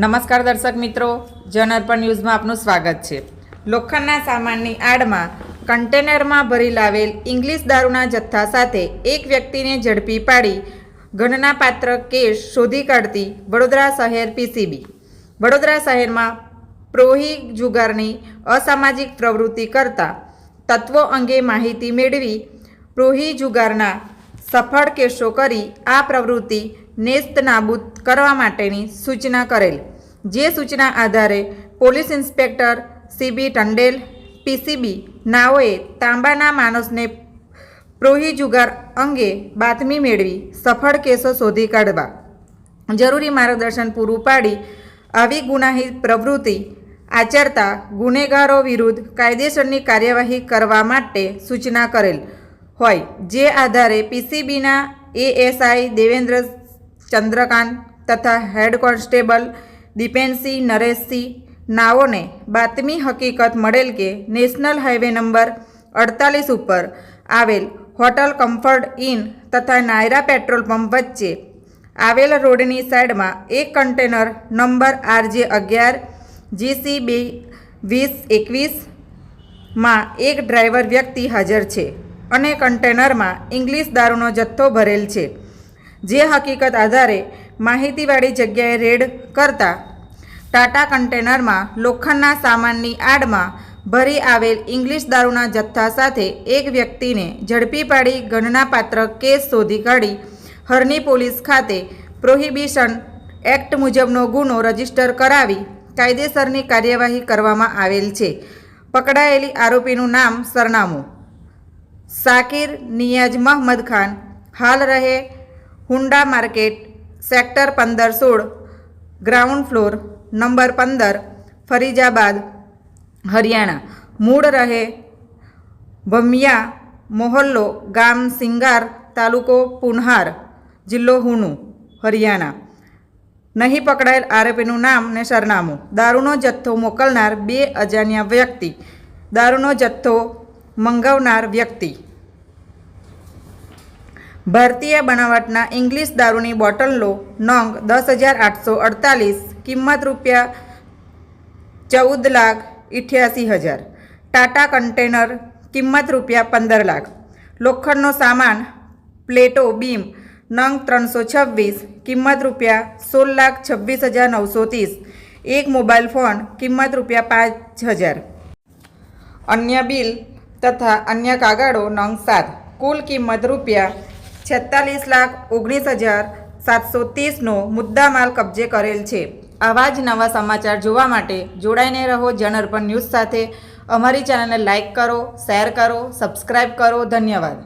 નમસ્કાર દર્શક મિત્રો જનઅર્પણ ન્યૂઝમાં આપનું સ્વાગત છે. લોખંડના સામાનની આડમાં કન્ટેનરમાં ભરી લાવેલ ઇંગ્લિશ દારૂના જથ્થા સાથે એક વ્યક્તિને ઝડપી પાડી ગણનાપાત્ર કેસ શોધી કાઢતી વડોદરા શહેર પીસીબી. વડોદરા શહેરમાં પ્રોહી જુગારની અસામાજિક પ્રવૃત્તિ કરતા તત્વો અંગે માહિતી મેળવી પ્રોહી જુગારના સફળ કેસો કરી આ પ્રવૃત્તિ નેસ્ત નાબૂદ કરવા માટેની સૂચના કરેલ. જે સૂચના આધારે police inspector CB Tandel PCB નાઓએ તાંબાના માણસને પ્રોહી જુગાર અંગે બાતમી મેળવી સફળ કેસો શોધી કાઢવા. જરૂરી માર્ગદર્શન પૂરું પાડી આવી ગુનાહિત પ્રવૃત્તિ આચરતા ગુનેગારો વિરુદ્ધ કાયદેસરની કાર્યવાહી કરવા માટે સૂચના કરેલ. હોય, જે આધારે પીસીબીના એએસઆઈ દેવેન્દ્ર ચંદ્રકાંત તથા હેડ કોન્સ્ટેબલ દીપેનસિંહ, નરેશસિંહ નાઓને બાતમી હકીકત મળેલ કે નેશનલ હાઈવે નંબર અડતાલીસ ઉપર આવેલ હોટલ કમ્ફર્ટ ઇન તથા નાયરા પેટ્રોલ પંપ વચ્ચે આવેલ રોડની સાઈડમાં એક કન્ટેનર નંબર આરજે અગિયાર જીસી બે વીસ એકવીસમાં એક ડ્રાઈવર વ્યક્તિ હાજર છે અને કન્ટેનરમાં ઇંગ્લિશ દારૂનો જથ્થો ભરેલ છે. જે હકીકત આધારે માહિતીવાળી જગ્યાએ રેડ કરતા ટાટા કન્ટેનરમાં લોખંડના સામાનની આડમાં ભરી આવેલ ઇંગ્લિશ દારૂના જથ્થા સાથે એક વ્યક્તિને ઝડપી પાડી ગણનાપાત્ર કેસ શોધી કાઢી હરની પોલીસ ખાતે પ્રોહિબિશન એક્ટ મુજબનો ગુનો રજિસ્ટર કરાવી કાયદેસરની કાર્યવાહી કરવામાં આવેલ છે. પકડાયેલી આરોપીનું નામ સરનામું. સાકિર નિયાજ મહમદ ખાન. હાલ રહે હુંડા માર્કેટ, સેક્ટર પંદર સોળ, ગ્રાઉન્ડ ફ્લોર, નંબર પંદર, ફરીજાબાદ, હરિયાણા. મૂળ રહે ભમિયા, મોહલ્લો, ગામ સિંગાર, તાલુકો પુનહાર, જિલ્લો હુનુ, હરિયાણા. નહીં પકડાયેલ આરોપીનું નામ ને સરનામું. દારૂનો જથ્થો મોકલનાર બે અજાણ્યા વ્યક્તિ. દારૂનો જથ્થો મંગાવનાર વ્યક્તિ. ભારતીય બનાવટના ઇંગ્લિશ દારૂની બોટલનો નોંગ દસ હજાર આઠસો અડતાલીસ, કિંમત રૂપિયા ચૌદ લાખ ઇઠ્યાસી હજાર. ટાટા કન્ટેનર, કિંમત રૂપિયા પંદર લાખ. લોખંડનો સામાન, પ્લેટો, બીમ, નંગ ત્રણસો છવ્વીસ, કિંમત રૂપિયા સોળ લાખ છવ્વીસ હજાર નવસો ત્રીસ. એક મોબાઈલ ફોન, કિંમત રૂપિયા પાંચ હજાર. અન્ય બિલ તથા અન્ય કાગળો નંગ સાત. કુલ કિંમત રૂપિયા છેતાલીસ લાખ ઓગણીસ હજાર સાતસો ત્રીસનો મુદ્દામાલ કબજે કરેલ છે. આવા જ નવા સમાચાર જોવા માટે જોડાઈને રહો જનઅર્પણ ન્યૂઝ સાથે. અમારી ચેનલને લાઇક કરો, શેર કરો સબસ્ક્રાઈબ કરો. ધન્યવાદ.